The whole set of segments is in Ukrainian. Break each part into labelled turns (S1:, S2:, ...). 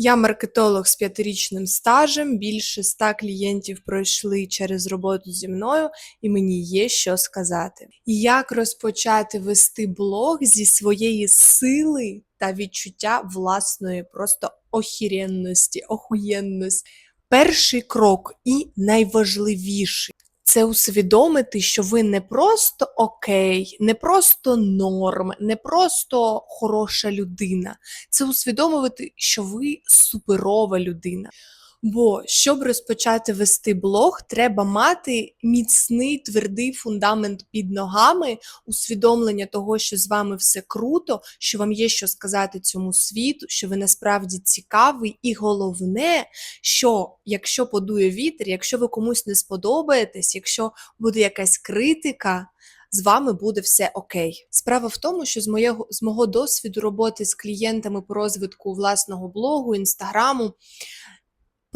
S1: Я маркетолог з п'ятирічним стажем. Більше ста клієнтів пройшли через роботу зі мною, і мені є що сказати. Як розпочати вести блог зі своєї сили та відчуття власної просто охіренності, охуєнності. Перший крок і найважливіший це усвідомити, що ви не просто окей, не просто норм, не просто хороша людина. Це усвідомити, що ви суперова людина. Бо щоб розпочати вести блог, треба мати міцний твердий фундамент під ногами, усвідомлення того, що з вами все круто, що вам є що сказати цьому світу, що ви насправді цікавий, і головне, що якщо подує вітер, якщо ви комусь не сподобаєтесь, якщо буде якась критика. З вами буде все окей. Справа в тому, що з моєго з мого досвіду роботи з клієнтами по розвитку власного блогу, інстаграму,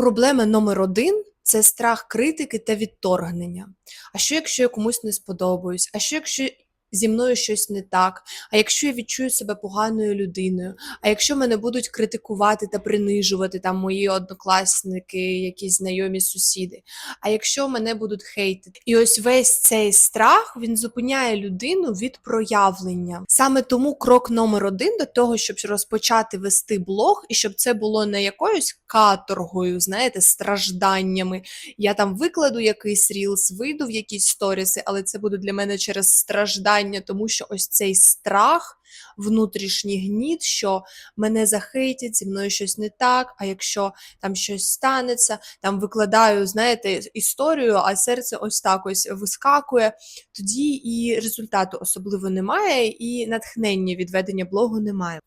S1: Проблема номер один це страх критики та відторгнення. А що, якщо я комусь не сподобаюсь? А що, якщо зі мною щось не так? А якщо я відчую себе поганою людиною? А якщо мене будуть критикувати та принижувати там мої однокласники, якісь знайомі сусіди? А якщо мене будуть хейтити? І ось весь цей страх він зупиняє людину від проявлення. Саме тому крок номер один до того, щоб розпочати вести блог, і щоб це було не якоюсь каторгою, знаєте, стражданнями. Я там викладу якийсь рілс, вийду в якісь сторіси, але це буде для мене через страждання, тому що ось цей страх. Внутрішній гніт, що мене захейтять, зі мною щось не так. А якщо там щось станеться, там викладаю, знаєте, історію, а серце ось так ось вискакує, тоді і результату особливо немає, і натхнення від ведення блогу немає.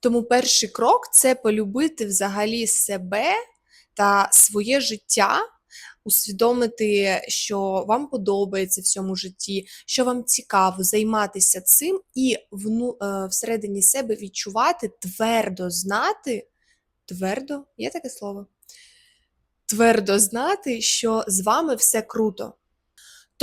S1: Тому перший крок це полюбити взагалі себе та своє життя. Усвідомити, що вам подобається в цьому житті, що вам цікаво займатися цим, і вну, е, всередині себе відчувати, твердо знати, твердо, є таке слово? Твердо знати, що з вами все круто.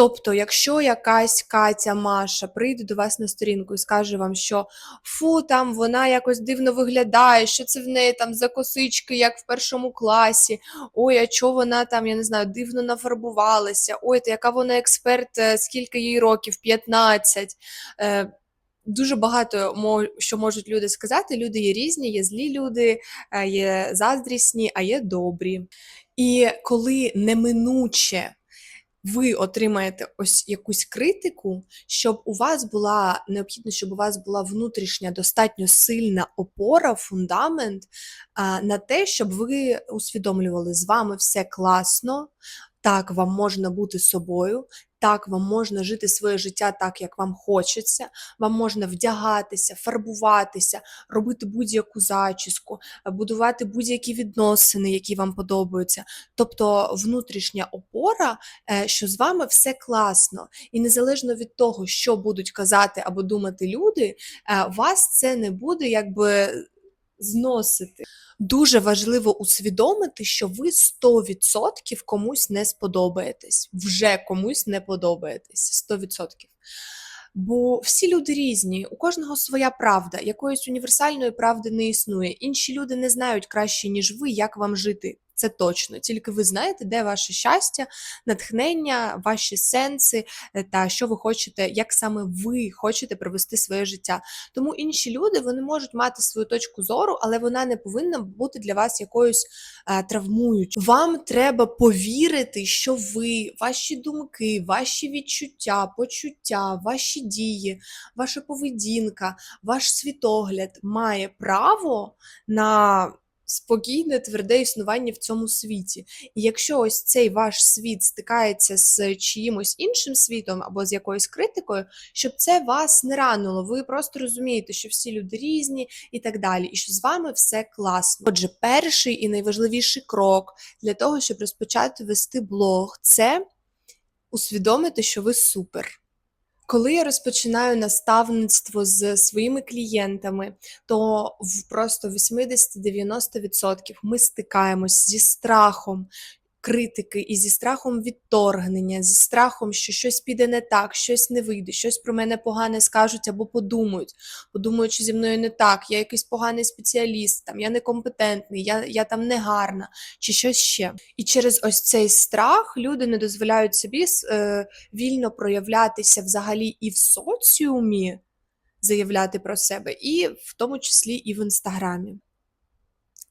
S1: Тобто, якщо якась Катя Маша прийде до вас на сторінку і скаже вам, що фу, там вона якось дивно виглядає, що це в неї там за косички, як в першому класі, ой, а чого вона там, я не знаю, дивно нафарбувалася, ой, та яка вона експерт, е, скільки їй років, 15. Е, Дуже багато що можуть люди сказати. Люди є різні, є злі люди, е, є заздрісні, а є добрі. І коли неминуче ви отримаєте ось якусь критику, щоб у вас була необхідно, щоб у вас була внутрішня достатньо сильна опора, фундамент а, на те, щоб ви усвідомлювали, з вами все класно, так вам можна бути собою, так, вам можна жити своє життя так, як вам хочеться, вам можна вдягатися, фарбуватися, робити будь-яку зачіску, будувати будь-які відносини, які вам подобаються. Тобто внутрішня опора, е, що з вами все класно. І незалежно від того, що будуть казати або думати люди, е, вас це не буде якби зносити. Дуже важливо усвідомити, що ви 100% комусь не сподобаєтесь, вже комусь не подобаєтесь. 100%. Бо всі люди різні, у кожного своя правда, якоїсь універсальної правди не існує. Інші люди не знають краще, ніж ви, як вам жити. Це точно. Тільки ви знаєте, де ваше щастя, натхнення, ваші сенси е, та що ви хочете, як саме ви хочете провести своє життя. Тому інші люди вони можуть мати свою точку зору, але вона не повинна бути для вас якоюсь е, травмуючою. Вам треба повірити, що ви, ваші думки, ваші відчуття, почуття, ваші дії, ваша поведінка, ваш світогляд має право на спокійне, тверде існування в цьому світі. І якщо ось цей ваш світ стикається з чиїмось іншим світом або з якоюсь критикою, щоб це вас не ранило, ви просто розумієте, що всі люди різні і так далі, і що з вами все класно. Отже, перший і найважливіший крок для того, щоб розпочати вести блог, це усвідомити, що ви супер. Коли я розпочинаю наставництво з своїми клієнтами, то в просто 80-90% ми стикаємось зі страхом. Критики і зі страхом відторгнення, зі страхом, що щось піде не так, щось не вийде, щось про мене погане скажуть або подумають. Подумають, що зі мною не так, я якийсь поганий спеціаліст, там я некомпетентний, я, я там не гарна, чи щось ще. І через ось цей страх люди не дозволяють собі е, вільно проявлятися взагалі і в соціумі, заявляти про себе, і в тому числі і в інстаграмі.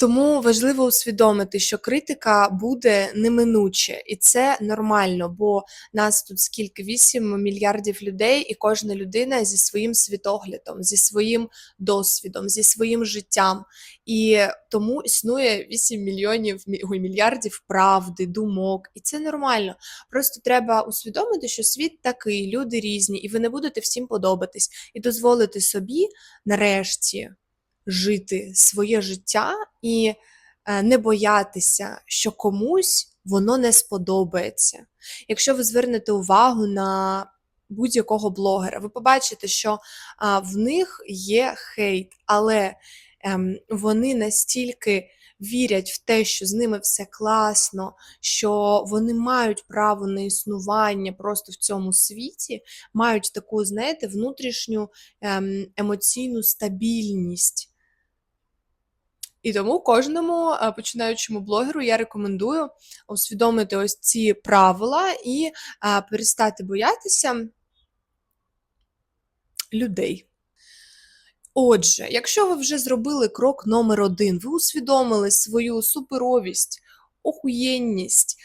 S1: Тому важливо усвідомити, що критика буде неминуче, і це нормально, бо нас тут скільки 8 мільярдів людей, і кожна людина зі своїм світоглядом, зі своїм досвідом, зі своїм життям. І тому існує 8 мільйонів ой, мільярдів правди, думок, і це нормально. Просто треба усвідомити, що світ такий, люди різні, і ви не будете всім подобатись, і дозволити собі нарешті жити своє життя і е, не боятися, що комусь воно не сподобається. Якщо ви звернете увагу на будь-якого блогера, ви побачите, що в них є хейт, але ем, вони настільки вірять в те, що з ними все класно, що вони мають право на існування просто в цьому світі, мають таку, знаєте, внутрішню ем, емоційну стабільність. І тому кожному починаючому блогеру я рекомендую усвідомити ось ці правила і перестати боятися людей. Отже, якщо ви вже зробили крок номер один, ви усвідомили свою суперовість, охуєнність,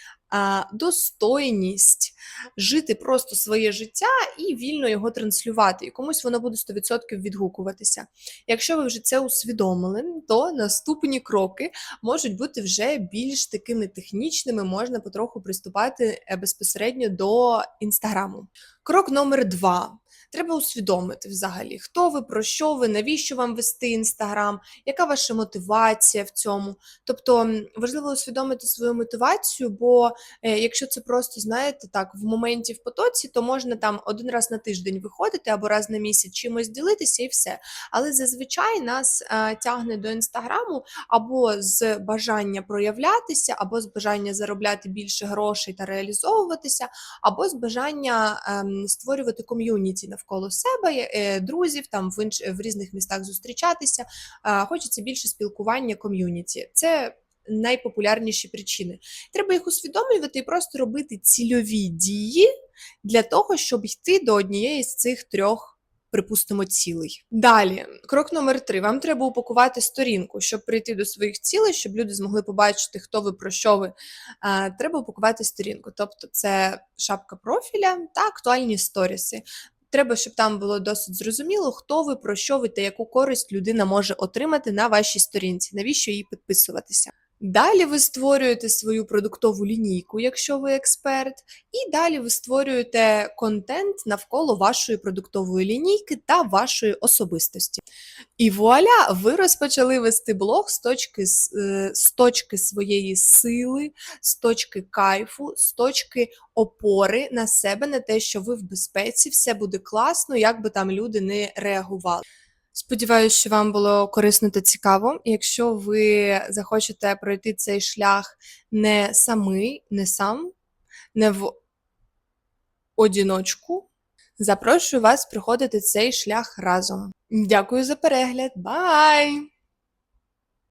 S1: достойність жити просто своє життя і вільно його транслювати. І комусь воно буде 100% відгукуватися. Якщо ви вже це усвідомили, то наступні кроки можуть бути вже більш такими технічними, можна потроху приступати е, безпосередньо до інстаграму. Крок номер два. Треба усвідомити взагалі, хто ви, про що ви, навіщо вам вести інстаграм, яка ваша мотивація в цьому. Тобто важливо усвідомити свою мотивацію, бо е, якщо це просто, знаєте, так, в моменті в потоці, то можна там один раз на тиждень виходити або раз на місяць чимось ділитися і все. Але зазвичай нас е, тягне до інстаграму або з бажання проявлятися, або з бажання заробляти більше грошей та реалізовуватися, або з бажання е, створювати ком'юніті навколо себе, е, друзів, там в інш... в різних містах зустрічатися. Хочеться більше спілкування ком'юніті. Це найпопулярніші причини. Треба їх усвідомлювати і просто робити цільові дії для того, щоб йти до однієї з цих трьох. Припустимо, цілей. Далі, крок номер три. Вам треба упакувати сторінку, щоб прийти до своїх цілей, щоб люди змогли побачити, хто ви про що ви. Треба упакувати сторінку. Тобто, це шапка профіля та актуальні сторіси. Треба, щоб там було досить зрозуміло, хто ви, про що ви та яку користь людина може отримати на вашій сторінці, навіщо їй підписуватися. Далі ви створюєте свою продуктову лінійку, якщо ви експерт, і далі ви створюєте контент навколо вашої продуктової лінійки та вашої особистості. І вуаля, ви розпочали вести блог з точки е, з точки своєї сили, з точки кайфу, з точки опори на себе, на те, що ви в безпеці, все буде класно, як би там люди не реагували. Сподіваюся, що вам було корисно та цікаво. Якщо ви захочете пройти цей шлях не самий, не сам, не в одіночку, запрошую вас проходити цей шлях разом. Дякую за перегляд, бай!